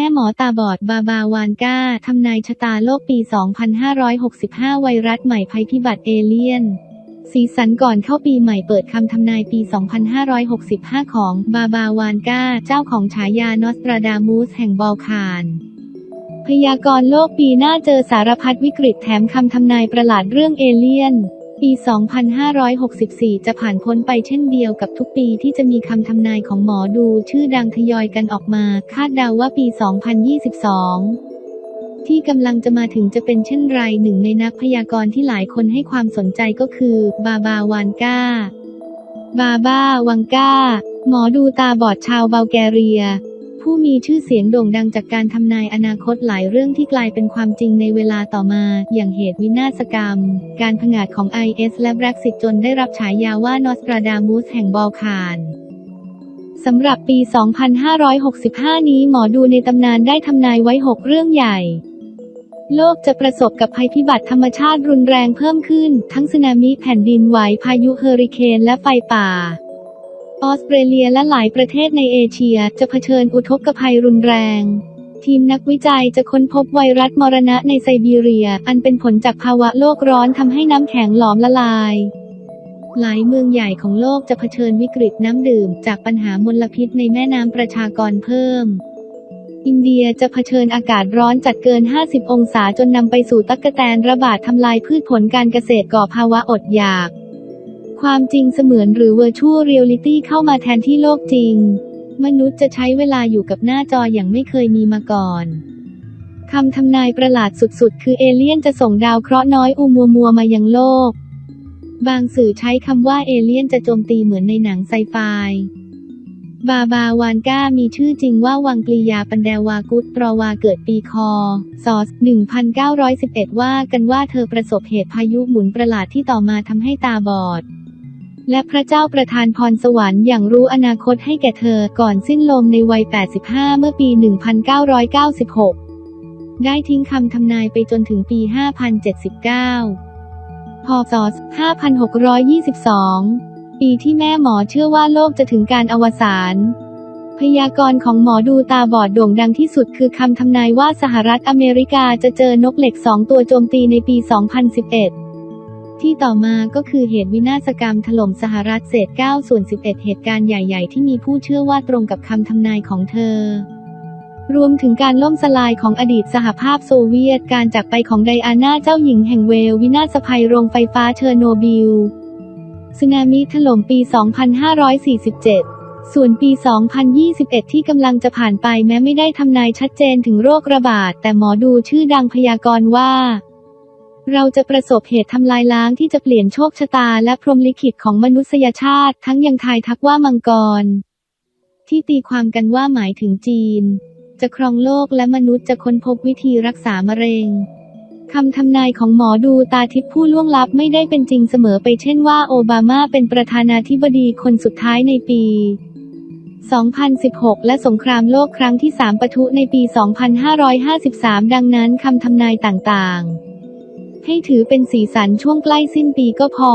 แม่หมอตาบอดบาบาวานก้า ทำนายชะตาโลกปี 2565 ไวรัสใหม่ภัยพิบัติเอเลียน สีสันก่อนเข้าปีใหม่เปิดคำทำนายปี 2565 ของบาบาวานก้า เจ้าของฉายานอสตราดามูสแห่งบอลคาน พยากรณ์โลกปีหน้าเจอสารพัดวิกฤตแถมคำทำนายประหลาดเรื่องเอเลียน ปี 2564 จะผ่านพ้นไปเช่นเดียวกับทุกปีที่จะมีคำทำนายของหมอดูชื่อดังทยอยกันออกมา คาดเดาว่าปี 2022 ที่กำลังจะมาถึงจะเป็นเช่นไรหนึ่งในนักพยากรณ์ที่หลายคนให้ความสนใจก็คือ บาบาวานก้า บาบาวังก้า หมอดูตาบอดชาวเบลแกเรีย ผู้มีชื่อเสียงโด่งดังจากการทำนายอนาคตหลายเรื่องที่กลายเป็นความจริงในเวลาต่อมา อย่างเหตุวินาศกรรม การผงาดของ IS และ Brexit จนได้รับฉายาว่านอสตราดามูสแห่งบอลคานสำหรับปี 2565 นี้หมอดูในตำนานได้ทำนายไว้ 6 เรื่องใหญ่โลกจะประสบกับภัยพิบัติธรรมชาติรุนแรงเพิ่มขึ้น ทั้งสึนามิแผ่นดินไหวพายุเฮอริเคนและไฟป่า ออสเตรเลียและหลายประเทศในเอเชียจะเผชิญอุทกภัยรุนแรง ทีมนักวิจัยจะค้นพบไวรัสมรณะในไซบีเรีย อันเป็นผลจากภาวะโลกร้อนทำให้น้ำแข็งหลอมละลาย หลายเมืองใหญ่ของโลกจะเผชิญวิกฤตน้ำดื่ม จากปัญหามลพิษในแม่น้ำประชากรเพิ่ม อินเดียจะเผชิญอากาศร้อนจัดเกิน 50 องศาจนนำไปสู่ตั๊กแตนระบาดทำลายพืชผลการเกษตรก่อภาวะอดอยาก ความจริงเสมือนหรือ Virtual Reality เข้ามาแทนที่โลกจริง มนุษย์จะใช้เวลาอยู่กับหน้าจออย่างไม่เคยมีมาก่อนคำทำนายประหลาดสุดๆ คือเอเลี่ยนจะส่งดาวเคราะห์น้อยอูมัวมัวมายังโลก บางสื่อใช้คำว่าเอเลี่ยนจะโจมตีเหมือนในหนังไซไฟ บาบาวานก้ามีชื่อจริงว่าวังกลียาปันแดวากุตปรวาเกิดปีคอซอส1911 ว่ากันว่าเธอประสบเหตุพายุหมุนประหลาดที่ต่อมาทำให้ตาบอด และพระเจ้าประทานพรสวรรค์อย่างรู้อนาคตให้แก่เธอก่อนสิ้นลมในวัย 85 เมื่อปี 1996 ได้ทิ้งคำทำนายไปจนถึงปี 5079 พศ 5622 ปีที่แม่หมอเชื่อว่าโลกจะถึงการอวสานพยากรณ์ของหมอดูตาบอดโด่งดังที่สุดคือคำทำนายว่าสหรัฐอเมริกาจะเจอนกเหล็กสองตัวโจมตีในปี 2011 ที่ต่อมาก็คือเหตุวินาศกรรมถล่มสหรัฐเศษ9ส่วน11 เหตุการณ์ใหญ่ ๆ ที่มีผู้เชื่อว่าตรงกับคำทำนายของเธอ รวมถึงการล่มสลายของอดีตสหภาพโซเวียต การจากไปของไดอาน่าเจ้าหญิงแห่งเวลวินาศภัยโรงไฟฟ้าเชอร์โนบิลสึนามิถล่มปี 2547ส่วนปี 2021 ที่กำลังจะผ่านไปแม้ไม่ได้ทำนายชัดเจนถึงโรคระบาด แต่หมอดูชื่อดังพยากรณ์ว่า เราจะประสบเหตุทำลายล้างที่จะเปลี่ยนโชคชะตาและพรหมลิขิตของมนุษยชาติ ทั้งยังทายทักว่ามังกร ที่ตีความกันว่าหมายถึงจีน จะครองโลกและมนุษย์จะค้นพบวิธีรักษามะเร็งคำทำนายของหมอดูตาทิพย์ผู้ล่วงลับไม่ได้เป็นจริงเสมอไปเช่นว่าโอบามาเป็นประธานาธิบดีคนสุดท้ายในปี 2016 และสงครามโลกครั้งที่ 3 ปะทุในปี 2553 ดังนั้นคำทำนายต่างๆ ให้ถือเป็นสีสันช่วงใกล้สิ้นปีก็พอ